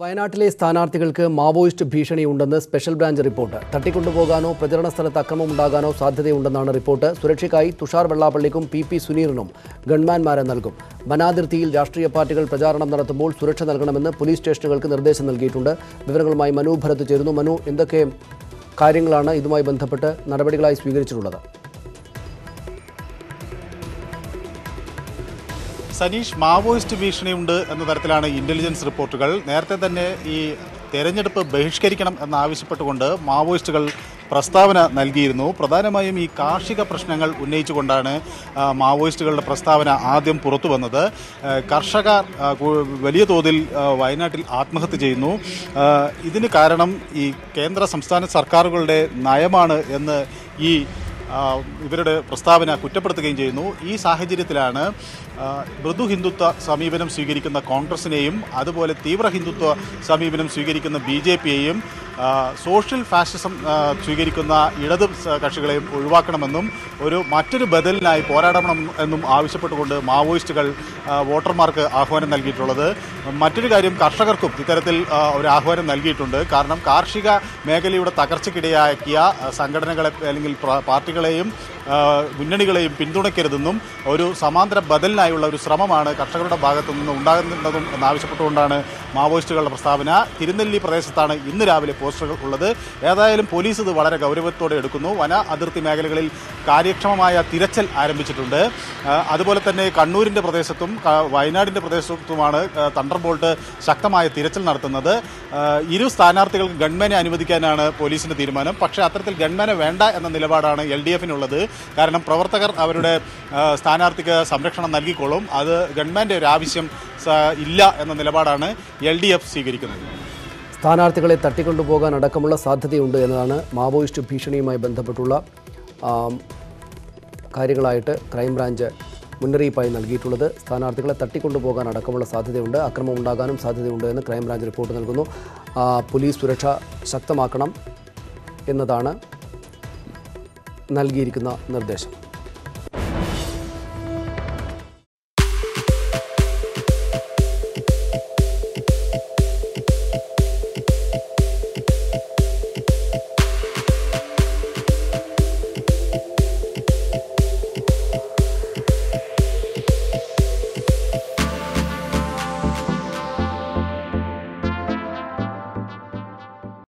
വയനാട്ടിലെ സ്ഥാനാർത്ഥികൾക്ക് മാവോയിസ്റ്റ് ഭീഷണിയുണ്ടെന്ന് സ്പെഷ്യൽ ബ്രാഞ്ച് റിപ്പോർട്ട്. തട്ടിക്കൊണ്ടുപോകാനോ പ്രചരണ സ്ഥലത്ത് അക്രമമുണ്ടാകാനോ സാധ്യതയുണ്ടെന്നാണ് റിപ്പോർട്ട്. സുരക്ഷയ്ക്കായി തുഷാർ വെള്ളാപ്പള്ളിക്കും പി പി സുനീറിനും ഗൺമാൻമാരെ നൽകും. വനാതിർത്തിയിൽ രാഷ്ട്രീയ പാർട്ടികൾ പ്രചാരണം നടത്തുമ്പോൾ സുരക്ഷ നൽകണമെന്ന് പോലീസ് സ്റ്റേഷനുകൾക്ക് നിർദ്ദേശം നൽകിയിട്ടുണ്ട്. വിവരങ്ങളുമായി മനു ഭരത് ചേരുന്നു. മനു എന്തൊക്കെ കാര്യങ്ങളാണ് ഇതുമായി ബന്ധപ്പെട്ട് നടപടികളായി സ്വീകരിച്ചിട്ടുള്ളത്? സനീഷ് മാവോയിസ്റ്റ് ഭീഷണിയുണ്ട് എന്ന തരത്തിലാണ് ഇന്റലിജൻസ് റിപ്പോർട്ടുകൾ. നേരത്തെ തന്നെ ഈ തെരഞ്ഞെടുപ്പ് ബഹിഷ്കരിക്കണം എന്നാവശ്യപ്പെട്ടുകൊണ്ട് മാവോയിസ്റ്റുകൾ പ്രസ്താവന നൽകിയിരുന്നു. പ്രധാനമായും ഈ കാർഷിക പ്രശ്നങ്ങൾ ഉന്നയിച്ചുകൊണ്ടാണ് മാവോയിസ്റ്റുകളുടെ പ്രസ്താവന ആദ്യം പുറത്തു വന്നത്. കർഷകർ വലിയ തോതിൽ വയനാട്ടിൽ ആത്മഹത്യ ചെയ്യുന്നു. ഇതിന് കാരണം ഈ കേന്ദ്ര സംസ്ഥാന സർക്കാരുകളുടെ നയമാണ് എന്ന് ഈ ഇവരുടെ പ്രസ്താവന കുറ്റപ്പെടുത്തുകയും ചെയ്യുന്നു. ഈ സാഹചര്യത്തിലാണ് മൃദു ഹിന്ദുത്വ സമീപനം സ്വീകരിക്കുന്ന കോൺഗ്രസിനെയും അതുപോലെ തീവ്ര ഹിന്ദുത്വ സമീപനം സ്വീകരിക്കുന്ന ബി ജെ പിയെയും സോഷ്യൽ ഫാഷിസം സ്വീകരിക്കുന്ന ഇടത് കക്ഷികളെയും ഒഴിവാക്കണമെന്നും ഒരു മറ്റൊരു ബദലിനായി പോരാടണം എന്നും ആവശ്യപ്പെട്ടുകൊണ്ട് മാവോയിസ്റ്റുകൾ വോട്ടർമാർക്ക് ആഹ്വാനം നൽകിയിട്ടുള്ളത്. മറ്റൊരു കാര്യം കർഷകർക്കും ഇത്തരത്തിൽ ഒരു ആഹ്വാനം നൽകിയിട്ടുണ്ട്. കാരണം കാർഷിക മേഖലയുടെ തകർച്ചയ്ക്കിടയാക്കിയ സംഘടനകളെ അല്ലെങ്കിൽ പാർട്ടികളെയും മുന്നണികളെയും പിന്തുണയ്ക്കരുതെന്നും ഒരു സമാന്തര ബദലിനായുള്ള ഒരു ശ്രമമാണ് കർഷകരുടെ ഭാഗത്തു നിന്ന് ഉണ്ടാകുന്നതും എന്നാവശ്യപ്പെട്ടുകൊണ്ടാണ് മാവോയിസ്റ്റുകളുടെ പ്രസ്താവന തിരുനെല്ലി പ്രദേശത്താണ് ഇന്ന് രാവിലെ പോസ്റ്ററുകൾ ഉള്ളത്. ഏതായാലും പോലീസ് ഇത് വളരെ ഗൗരവത്തോടെ എടുക്കുന്നു. വന അതിർത്തി മേഖലകളിൽ കാര്യക്ഷമമായ തിരച്ചിൽ ആരംഭിച്ചിട്ടുണ്ട്. അതുപോലെ തന്നെ കണ്ണൂരിന്റെ പ്രദേശത്തും വയനാടിന്റെ പ്രദേശത്തുമാണ് തണ്ടർ ബോൾട്ട് ശക്തമായ തിരച്ചിൽ നടത്തുന്നത്. ഇരു സ്ഥാനാർത്ഥികൾക്ക് ഗൺമാനെ അനുവദിക്കാനാണ് പോലീസിന്റെ തീരുമാനം. പക്ഷേ അത്തരത്തിൽ ഗൺമാനെ വേണ്ട എന്ന നിലപാടാണ് എൽ ഡി എഫിനുള്ളത്. കാരണം പ്രവർത്തകർ അവരുടെ സ്ഥാനാർത്ഥിക്ക് സംരക്ഷണം നൽകിക്കോളും. അത് ഗവൺമെന്റ് ഒരു ആവശ്യം ഇല്ല എന്ന നിലപാടാണ് എൽ ഡി എഫ് സ്വീകരിക്കുന്നത്. സ്ഥാനാർത്ഥികളെ തട്ടിക്കൊണ്ടുപോകാൻ അടക്കമുള്ള സാധ്യതയുണ്ട് എന്നതാണ് മാവോയിസ്റ്റ് ഭീഷണിയുമായി ബന്ധപ്പെട്ടുള്ള കാര്യങ്ങളായിട്ട് ക്രൈംബ്രാഞ്ച് മുന്നറിയിപ്പായി നൽകിയിട്ടുള്ളത്. സ്ഥാനാർത്ഥികളെ തട്ടിക്കൊണ്ടുപോകാൻ അടക്കമുള്ള സാധ്യതയുണ്ട് അക്രമം ഉണ്ടാകാനും സാധ്യതയുണ്ട് എന്ന് ക്രൈംബ്രാഞ്ച് റിപ്പോർട്ട് നൽകുന്നു. പോലീസ് സുരക്ഷ ശക്തമാക്കണം എന്നതാണ് നൽകിയിരിക്കുന്ന നിർദ്ദേശം.